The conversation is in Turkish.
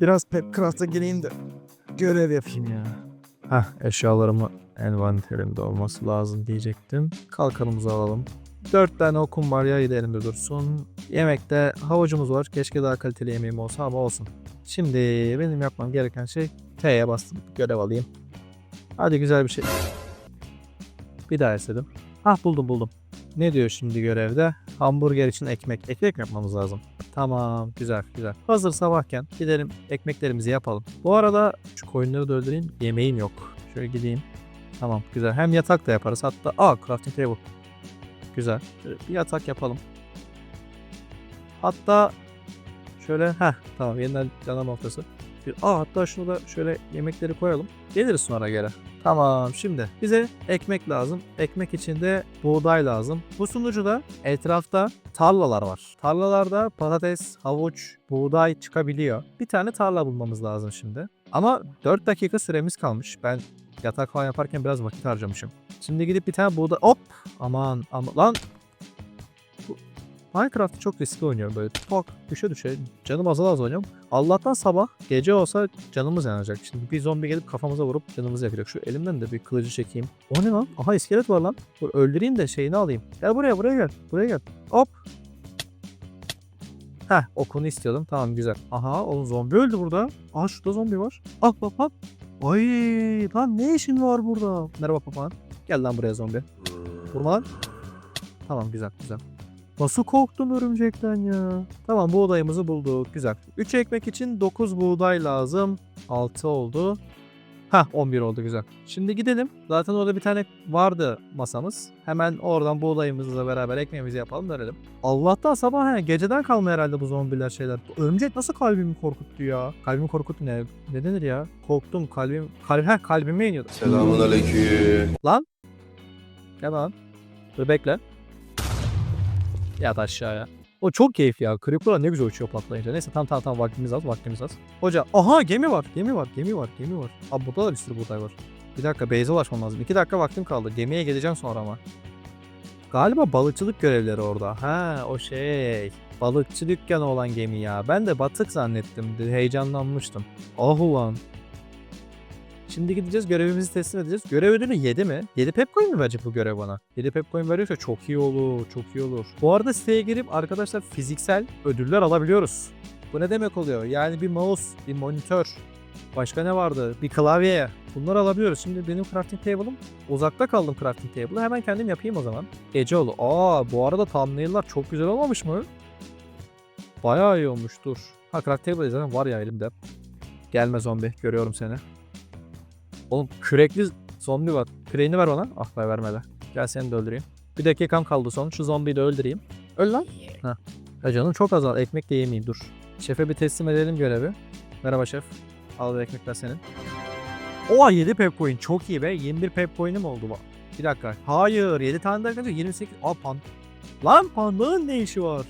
Biraz Pepcraft'a gireyim de görev yapayım ya. Heh eşyalarımı envanterimde olması lazım diyecektim. Kalkanımızı alalım. 4 tane okum var ya elimde dursun. Yemekte havucumuz var. Keşke daha kaliteli yemeğim olsa ama olsun. Şimdi benim yapmam gereken şey T'ye bastım. Görev alayım. Hadi güzel bir şey. Bir daha istedim. Hah buldum buldum. Ne diyor şimdi görevde? Hamburger için ekmek. Ekmek yapmamız lazım? Tamam güzel güzel. Hazır sabahken gidelim ekmeklerimizi yapalım. Bu arada şu koyunları da öldüreyim. Yemeğim yok. Şöyle gideyim. Tamam güzel. Hem yatak da yaparız. Hatta aa crafting table. Güzel. Şöyle bir yatak yapalım. Hatta şöyle ha tamam yeniden canım noktası. Bir, aa hatta şunu da şöyle yemekleri koyalım. Geliriz sonra geri. Tamam şimdi bize ekmek lazım. Ekmek için de buğday lazım. Bu sunucuda etrafta tarlalar var. Tarlalarda patates, havuç, buğday çıkabiliyor. Bir tane tarla bulmamız lazım şimdi. Ama 4 dakika süremiz kalmış. Ben yatak falan yaparken biraz vakit harcamışım. Şimdi gidip bir tane buğday... Hop! Aman aman lan! Minecraft çok riskli oynuyorum böyle. Tok düşe düşe. Canım azal az oynuyorum. Allah'tan sabah gece olsa canımız yanacak. Şimdi bir zombi gelip kafamıza vurup canımızı yakacak. Şu elimden de bir kılıcı çekeyim. O ne lan? Aha iskelet var lan. Dur öldüreyim de şeyini alayım. Gel buraya buraya gel. Buraya gel. Hop. Heh okunu istiyordum. Tamam güzel. Aha oğlum zombi öldü burada. Aa şurada zombi var. Ah bak bak. Ay lan ne işin var burada? Merhaba papağan. Gel lan buraya zombi. Vurma lan. Tamam güzel güzel. Nasıl korktum örümcekten ya. Tamam buğdayımızı bulduk. Güzel. 3 ekmek için 9 buğday lazım. 6 oldu. Ha 11 oldu güzel. Şimdi gidelim. Zaten orada bir tane vardı masamız. Hemen oradan buğdayımızla beraber ekmeğimizi yapalım dönelim. Allah'tan sabah he, geceden kalma herhalde bu zombiler şeyler. Örümcek nasıl kalbimi korkuttu ya? Kalbimi korkuttu ne? Ne denir ya? Korktum kalbim. Kalb, heh, kalbime iniyordu. Selamun aleyküm. Gel lan. Dur bekle. Yat aşağıya. O çok keyifli ya. Creeper'lar ne güzel uçuyor patlayınca. Neyse tamam tamam tamam vaktimiz az vaktimiz az. Hoca aha gemi var gemi var gemi var gemi var. Abi burada da bir sürü buğday var. Bir dakika base'e ulaşmam lazım. İki dakika vaktim kaldı. Gemiye geleceğim sonra ama. Galiba balıkçılık görevleri orada. Ha o şey. Balıkçı dükkanı olan gemi ya. Ben de batık zannettim. Heyecanlanmıştım. Ah ulan. Şimdi gideceğiz görevimizi teslim edeceğiz. Görev ödülü 7 mi? 7 pepcoin mi verecek bu görev bana? 7 pepcoin veriyorsa çok iyi olur, çok iyi olur. Bu arada siteye girip arkadaşlar fiziksel ödüller alabiliyoruz. Bu ne demek oluyor? Yani bir mouse, bir monitör, başka ne vardı? Bir klavye. Bunları alabiliyoruz. Şimdi benim crafting table'ım uzakta kaldım crafting table'ı. Hemen kendim yapayım o zaman. Gece oldu. Aa bu arada thumbnail'lar çok güzel olmamış mı? Bayağı iyi olmuş dur. Ha crafting table zaten var ya elimde. Gelme zombi. Görüyorum seni. Oğlum kürekli zombi var. Küreğini ver bana. Ah be vermedi. Gel seni de öldüreyim. Bir dakikam kaldı son. Şu zombiyi de öldüreyim. Öl lan. Heh. Ya canım çok azal. Ekmek de yemeyeyim dur. Şefe bir teslim edelim görevi. Merhaba şef. Al bu ekmekler senin. Oha 7 pep coin. Çok iyi be. 21 pep coin'im oldu bu. Bir dakika. Hayır 7 tane daha kalınca 28. Aa pan. Lan panda'nın ne işi var?